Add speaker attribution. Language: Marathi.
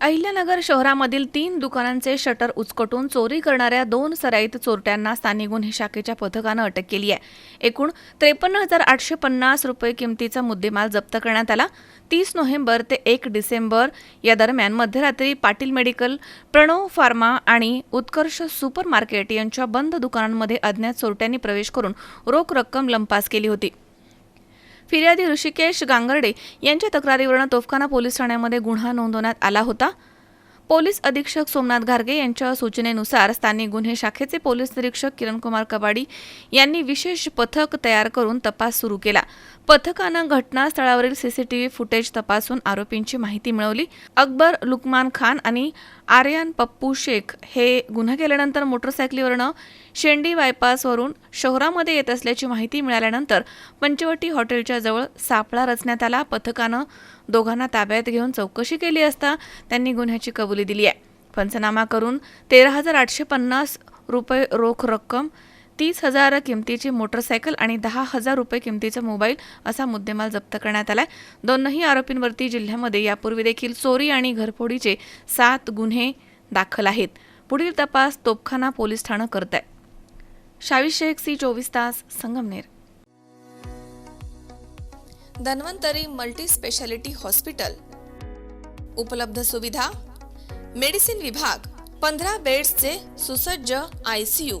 Speaker 1: अहिल्यानगर शहरामधील तीन दुकानांचे शटर उचकटून चोरी करणाऱ्या दोन सराईत चोरट्यांना स्थानिक गुन्हे शाखेच्या पथकानं अटक केली आहे. एकूण त्रेपन्न हजार आठशे पन्नास रुपये किमतीचा मुद्देमाल जप्त करण्यात आला. तीस नोव्हेंबर ते एक डिसेंबर या दरम्यान मध्यरात्री पाटील मेडिकल प्रणव फार्मा आणि उत्कर्ष सुपर मार्केट यांच्या बंद दुकानांमध्ये अज्ञात चोरट्यांनी प्रवेश करून रोख रक्कम लंपास केली होती. फिर्यादी ऋषिकेश गांगर्डे यांच्या तक्रारीवरून तोफखाना पोलीस ठाण्यामध्ये गुन्हा नोंदवण्यात आला होता. पोलीस अधीक्षक सोमनाथ घारगे यांच्या सूचनेनुसार स्थानिक गुन्हे शाखेचे पोलीस निरीक्षक किरणकुमार कबाडी यांनी विशेष पथक तयार करून तपास सुरू केला. पथकानं घटनास्थळावरील सीसीटीव्ही फुटेज तपासून आरोपींची माहिती मिळवली. अकबर लुकमान खान आणि आर्यन पप्पू शेख हे गुन्हा केल्यानंतर मोटरसायकलीवरनं शेंडी बायपासवरून शहरामध्ये येत असल्याची माहिती मिळाल्यानंतर पंचवटी हॉटेलच्या जवळ सापळा रचण्यात आला. पथकानं दोघांना ताब्यात घेऊन चौकशी केली असता त्यांनी गुन्ह्याची कबुली दिली आहे. पंचनामा करून तेरा हजार आठशे पन्नास रुपये रोख रक्कम तीस हजार किमतीची मोटरसायकल आणि दहा हजार रुपये किमतीचा मोबाईल असा मुद्देमाल जप्त करण्यात आलाय. दोनही आरोपींवरती जिल्ह्यामध्ये यापूर्वी देखील चोरी आणि घरफोडीचे सात गुन्हे दाखल आहेत. पुढील तपास तोपखाना पोलीस ठाणं करत आहे शावी शेख सी चोवीस तास Sangamner. Dhanvantari multi speciality hospital. उपलब्ध सुविधा. मेडिसिन विभाग पंधरा बेड्सचे सुसज्ज I C U.